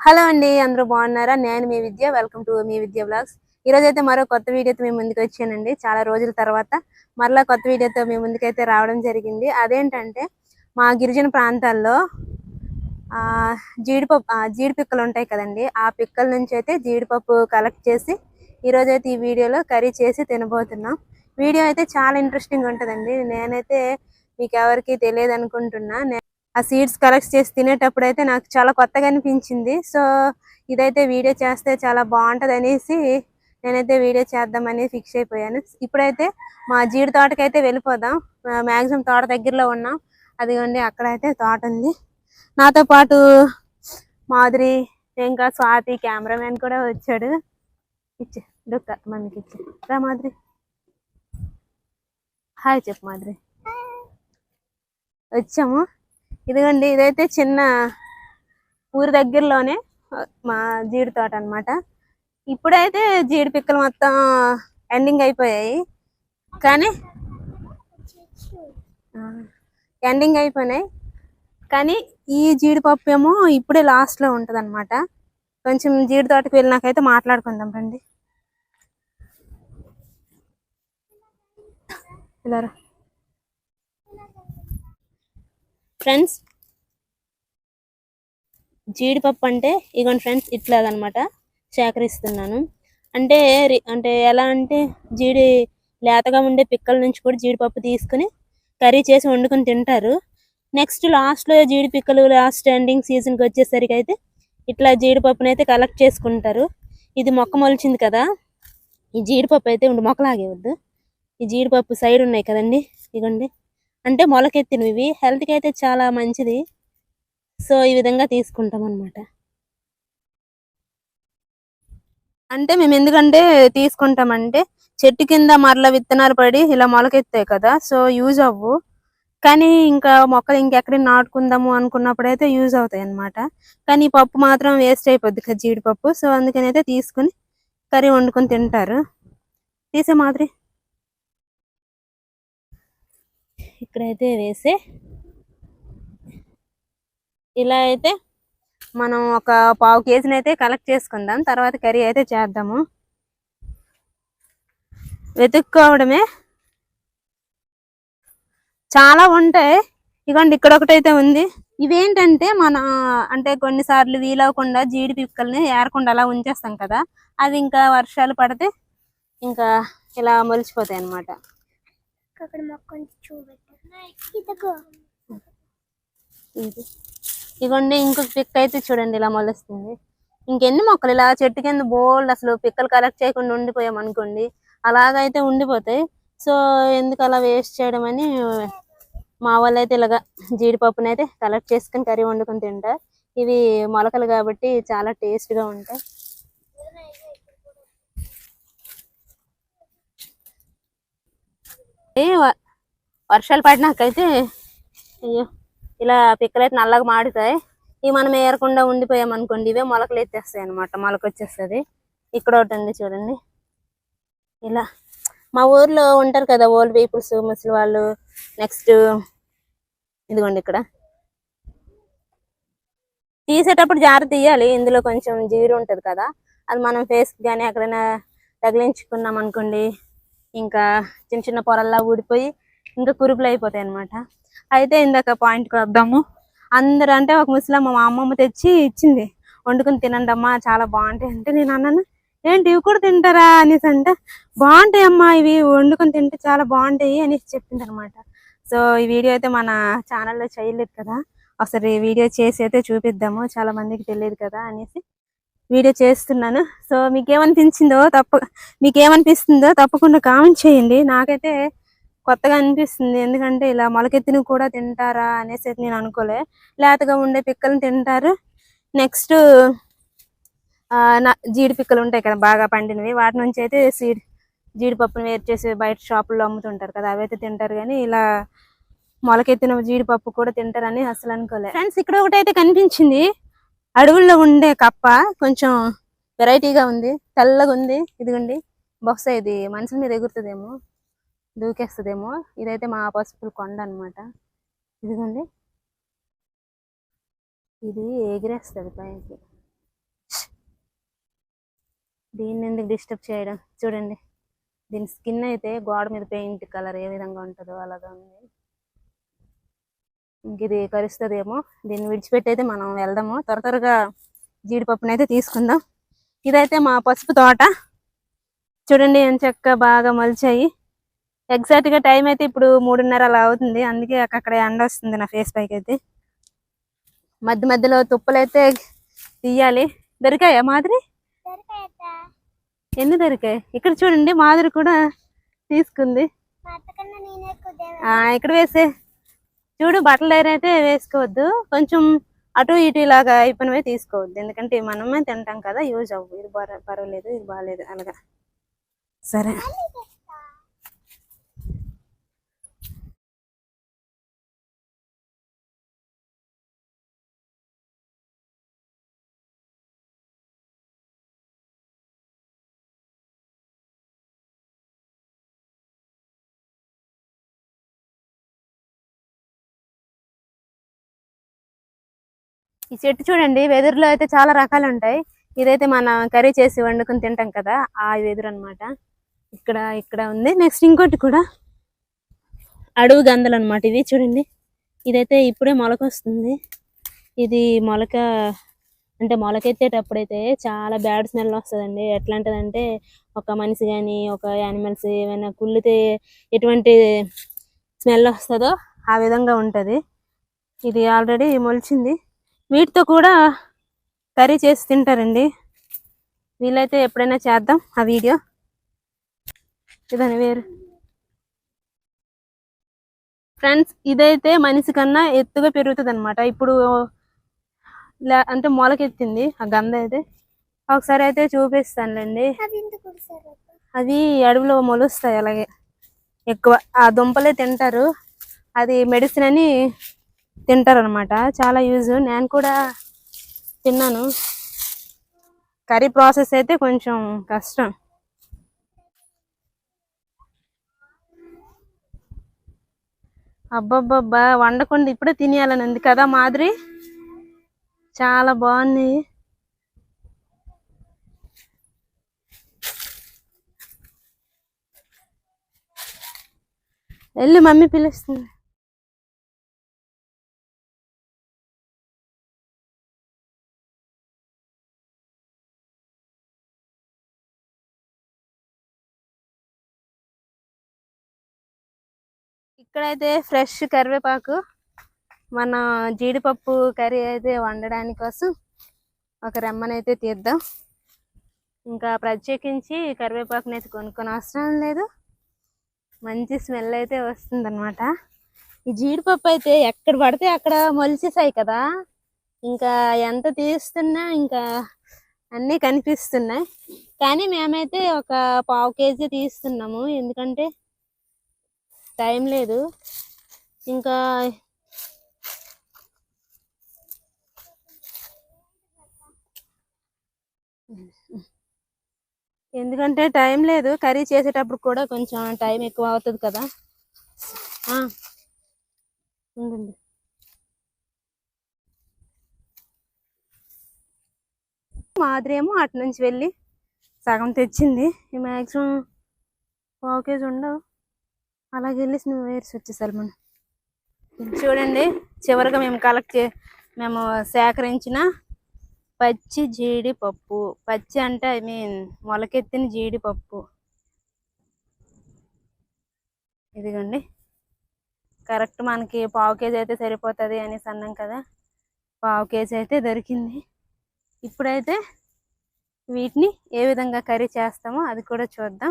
Hello అండి అందరూ బాగున్నారా? నేను మీ విద్య వెల్కమ్ టు మీ విద్య బ్లాగ్స్. ఈ అయితే మరో కొత్త వీడియోతో మేము ముందుకు వచ్చానండి. చాలా రోజుల తర్వాత మరలా కొత్త వీడియోతో మీ ముందుకైతే రావడం జరిగింది. అదేంటంటే మా గిరిజన ప్రాంతాల్లో ఆ జీడిపప్పు జీడి పిక్కలు ఉంటాయి కదండి. ఆ పిక్కల నుంచి అయితే జీడిపప్పు కలెక్ట్ చేసి ఈ రోజు అయితే ఈ వీడియోలో కర్రీ చేసి తినబోతున్నాం. వీడియో అయితే చాలా ఇంట్రెస్టింగ్ ఉంటుందండి. నేనైతే మీకు ఎవరికి తెలియదు అనుకుంటున్నా ఆ సీడ్స్ కలెక్ట్ చేసి తినేటప్పుడు అయితే నాకు చాలా కొత్తగా అనిపించింది. సో ఇదైతే వీడియో చేస్తే చాలా బాగుంటది అనేసి నేనైతే వీడియో చేద్దామని ఫిక్స్ అయిపోయాను. ఇప్పుడైతే మా జీడి తోటకైతే వెళ్ళిపోదాం. మాక్సిమం తోట దగ్గరలో ఉన్నాం. అదిగోండి అక్కడైతే తోట ఉంది. నాతో పాటు మాధురి ఇంకా స్వాతి కెమెరామెన్ కూడా వచ్చాడు. ఇచ్చే డుక్క మనకి ఇచ్చే. రా మాధురి. హాయ్ చెప్పు మాధురి. వచ్చాము. ఇదిగోండి ఇదైతే చిన్న ఊరి దగ్గరలోనే మా జీడి తోట అన్నమాట. ఇప్పుడైతే జీడి పిక్కలు మొత్తం ఎండింగ్ అయిపోయాయి. కానీ ఎండింగ్ అయిపోయినాయి. కానీ ఈ జీడిపప్పు ఏమో ఇప్పుడే లాస్ట్లో అనమాట కొంచెం జీడి తోటకి వెళ్ళినాకైతే మాట్లాడుకుందాం రండి. ఇలా రా. ఫ్రెండ్స్ జీడిపప్పు అంటే ఇగోండి ఫ్రెండ్స్ ఇట్లాగనమాట సేకరిస్తున్నాను. అంటే రి- అంటే ఎలా అంటే జీడి లేతగా ఉండే పిక్కల నుంచి కూడా జీడిపప్పు తీసుకుని కర్రీ చేసి వండుకొని తింటారు. నెక్స్ట్ లాస్ట్లో జీడి పిక్కలు లాస్ట్ ఎండింగ్ సీజన్కి వచ్చేసరికి అయితే ఇట్లా జీడిపప్పుని అయితే కలెక్ట్ చేసుకుంటారు. ఇది మొక్క మొలిచింది కదా ఈ జీడిపప్పు అయితే ఉండి మొక్కలాగేవద్దు ఈ జీడిపప్పు సైడ్ ఉన్నాయి కదండి ఇగోండి. అంటే మొలకెత్తినవి. ఇవి హెల్త్కి అయితే చాలా మంచిది. సో ఈ విధంగా తీసుకుంటాం అన్నమాట అంటే మేము ఎందుకంటే తీసుకుంటామంటే చెట్టు కింద మరల విత్తనాలు పడి ఇలా మొలకెత్తాయి కదా సో యూజ్ అవ్వు. కానీ ఇంకా మొక్కలు ఇంకెక్కడ నాటుకుందాము అనుకున్నప్పుడు అయితే యూజ్ అవుతాయి అనమాట కానీ ఈ పప్పు మాత్రం వేస్ట్ అయిపోద్ది కదా జీడిపప్పు. సో అందుకని అయితే తీసుకుని కర్రీ వండుకొని తింటారు. తీసే మాదిరి. ఇక్కడైతే వేసే ఇలా అయితే మనం ఒక పావు కేజీని అయితే కలెక్ట్ చేసుకుందాం. తర్వాత కర్రీ అయితే చేద్దాము. వెతుక్కోవడమే. చాలా ఉంటాయి. ఇగోండి ఇక్కడ ఒకటైతే ఉంది. ఇవేంటంటే మన అంటే కొన్నిసార్లు వీలవకుండా జీడి పిక్కల్ని ఏరకుండా అలా ఉంచేస్తాం కదా. అవి ఇంకా వర్షాలు పడితే ఇంకా ఇలా మొలిచిపోతాయి అన్నమాట. మొక్క ఇది. ఇగోండి ఇంకొక పిక్ అయితే చూడండి ఇలా మొలుస్తుంది. ఇంకెన్ని మొక్కలు? ఇలా చెట్టు కింద బోల్డ్ అసలు పిక్కలు కలెక్ట్ చేయకుండా ఉండిపోయామనుకోండి అలాగైతే ఉండిపోతాయి. సో ఎందుకు అలా వేస్ట్ చేయడం అని మా వాళ్ళు అయితే ఇలాగా జీడిపప్పుని అయితే కలెక్ట్ చేసుకుని కర్రీ వండుకొని తింటారు ఇవి మొలకలు కాబట్టి చాలా టేస్ట్గా ఉంటాయి. ఏ వర్షాలు పడినాకైతే అయ్యో ఇలా పిక్కలైతే నల్లగా మాడుతాయి. ఇవి మనం ఏరకుండా ఉండిపోయామనుకోండి ఇవే మొలకలు ఎత్తేస్తాయి అనమాట మొలకొచ్చేస్తుంది ఇక్కడ ఒకటి ఉంది చూడండి. ఇలా. మా ఊర్లో ఉంటారు కదా ఓల్డ్ పీపుల్స్ ముసలి వాళ్ళు. నెక్స్ట్ ఇదిగోండి ఇక్కడ. తీసేటప్పుడు జాగ్రత్త తీయాలి ఇందులో కొంచెం జీరు ఉంటది కదా. అది మనం ఫేస్ కానీ ఎక్కడైనా తగిలించుకున్నాం అనుకోండి ఇంకా చిన్న చిన్న పొరల్లా ఊడిపోయి ఇంకా కురుపులు అయిపోతాయి అనమాట అయితే ఇందాక పాయింట్కి వద్దాము. అందరూ అంటే ఒక ముసలమ్మ మా అమ్మమ్మ తెచ్చి ఇచ్చింది. వండుకుని తినండి అమ్మా చాలా బాగుంటాయి అంటే నేను అన్నాను ఏంటి ఇవి కూడా తింటారా? అనేసి అంటే బాగుంటాయి అమ్మా ఇవి వండుకొని తింటే చాలా బాగుంటాయి అనేసి చెప్పింది అనమాట సో ఈ వీడియో అయితే మన ఛానల్లో చేయలేదు కదా. ఒకసారి వీడియో చేసి అయితే చూపిద్దాము చాలా మందికి తెలియదు కదా అనేసి వీడియో చేస్తున్నాను. సో మీకేమనిపించిందో తప్ప మీకేమనిపిస్తుందో తప్పకుండా కామెంట్ చేయండి. నాకైతే కొత్తగా అనిపిస్తుంది. ఎందుకంటే ఇలా మొలకెత్తిని కూడా తింటారా అనేసి అయితే నేను అనుకోలే. లేతగా ఉండే పిక్కలను తింటారు. నెక్స్ట్ జీడి పిక్కలు ఉంటాయి కదా బాగా పండినవి. వాటి నుంచి అయితే సీడ్ జీడిపప్పును వేరు చేసి బయట షాపుల్లో అమ్ముతుంటారు కదా అవైతే తింటారు. కానీ ఇలా మొలకెత్తిన జీడిపప్పు కూడా తింటారని అసలు అనుకోలే. ఫ్రెండ్స్ ఇక్కడ ఒకటి అయితే కనిపించింది. అడవుల్లో ఉండే కప్ప కొంచెం వెరైటీగా ఉంది తెల్లగా ఉంది. ఇదిగోండి బహుశా ఇది మనుషుల మీద ఎగురుతుందేమో. దూకేస్తుందేమో. ఇదైతే మా పసుపుల కొండ అన్నమాట ఇదిగోండి. ఇది ఎగిరేస్తుంది పైకి. దీన్ని ఎందుకు డిస్టర్బ్ చేయడం? చూడండి. దీని స్కిన్ అయితే గోడ మీద పెయింట్ కలర్ ఏ విధంగా ఉంటుందో అలాగా ఉంది. ఇంక ఇది కరుస్తుందేమో. దీన్ని విడిచిపెట్టి అయితే మనం వెళ్దాము. త్వర త్వరగా జీడిపప్పునైతే తీసుకుందాం. ఇదైతే మా పసుపు తోట. చూడండి ఎంత చక్క బాగా మొలిచాయి. ఎగ్జాక్ట్గా టైం అయితే ఇప్పుడు మూడున్నర అలా అవుతుంది. అందుకే అక్కడ ఎండ వస్తుంది నా ఫేస్ పైకి అయితే. మధ్య మధ్యలో తుప్పలు అయితే తీయాలి. దొరికాయా మాదిరి ఎన్ని దొరికాయి? ఇక్కడ చూడండి మాదిరి కూడా తీసుకుంది. ఇక్కడ వేసే. చూడు బట్టలు అయితే వేసుకోవద్దు. కొంచెం అటు ఇటు ఇలాగా అయిపోయినవే తీసుకోవద్దు. ఎందుకంటే మనమే తింటాం కదా యూజ్ అవ్వు. ఇది పర- పర్వాలేదు ఇది బాగాలేదు అలాగా. సరే. ఈ చెట్టు చూడండి వెదురులో అయితే చాలా రకాలు ఉంటాయి ఇదైతే మన కర్రీ చేసి వండుకొని తింటాం కదా ఆ వెదురు అన్నమాట ఇక్కడ ఇక్కడ ఉంది. నెక్స్ట్ ఇంకోటి కూడా. అడవి గందలు అన్నమాట ఇది చూడండి. ఇదైతే ఇప్పుడే మొలక వస్తుంది ఇది మొలక అంటే మొలకెత్తేటప్పుడైతే చాలా బ్యాడ్ స్మెల్ వస్తుందండి. ఎట్లాంటిదంటే ఒక మనిషి కానీ ఒక యానిమల్స్ ఏమైనా కుళ్ళితే ఎటువంటి స్మెల్ వస్తుందో ఆ విధంగా ఉంటుంది. ఇది ఆల్రెడీ మొలిచింది. వీటితో కూడా కర్రీ చేసి తింటారండి. వీలైతే ఎప్పుడైనా చేద్దాం ఆ వీడియో. ఇదని వేరు. ఫ్రెండ్స్ ఇదైతే మనిషి కన్నా ఎత్తుగా పెరుగుతుంది అనమాట ఇప్పుడు అంటే మొలకెత్తింది ఆ గంధ అయితే. ఒకసారి అయితే చూపిస్తానులేండి. అవి అడవిలో మొలుస్తాయి అలాగే. ఎక్కువ. ఆ దుంపలే తింటారు. అది మెడిసిన్ అని తింటారనమాట చాలా యూజ్. నేను కూడా తిన్నాను. కర్రీ ప్రాసెస్ అయితే కొంచెం కష్టం. అబ్బబ్బబ్బా వండకుండా ఇప్పుడే తినేయాలని ఉంది కదా మాదిరి చాలా బాగుంది. వెళ్ళి మమ్మీ పిలుస్తుంది. ఇక్కడైతే ఫ్రెష్ కరివేపాకు మన జీడిపప్పు కర్రీ అయితే వండడానికి కోసం ఒక రెమ్మనైతే తీద్దాం. ఇంకా ప్రత్యేకించి కరివేపాకుని అయితే కొనుక్కొని అవసరం లేదు. మంచి స్మెల్ అయితే వస్తుందన్నమాట. ఈ జీడిపప్పు అయితే ఎక్కడ పడితే అక్కడ మొలిచేసాయి కదా. ఇంకా ఎంత తీస్తున్నా ఇంకా అన్నీ కనిపిస్తున్నాయి. కానీ మేమైతే ఒక పావు కేజీ తీస్తున్నాము. ఎందుకంటే టైం లేదు. ఇంకా ఎందుకంటే టైం లేదు. కర్రీ చేసేటప్పుడు కూడా కొంచెం టైం ఎక్కువ అవుతుంది కదా. ఉందండి ఉండండి. మాదిరి ఏమో అటు నుంచి వెళ్ళి సగం తెచ్చింది. ఈ మ్యాక్సిమం పావు కేజీ ఉండవు. అలాగే వెళ్ళి నువ్వు వేర్స్ వచ్చేసారు మనం. చూడండి చివరిగా మేము కలెక్ట్ చే మేము సేకరించిన పచ్చి జీడిపప్పు. పచ్చి అంటే ఐ మీన్ మొలకెత్తిన జీడిపప్పు. ఇదిగోండి. కరెక్ట్ మనకి పావు కేజీ అయితే సరిపోతుంది అనేసి అన్నాం కదా. పావు కేజీ అయితే దొరికింది. ఇప్పుడైతే వీటిని ఏ విధంగా కర్రీ చేస్తామో అది కూడా చూద్దాం.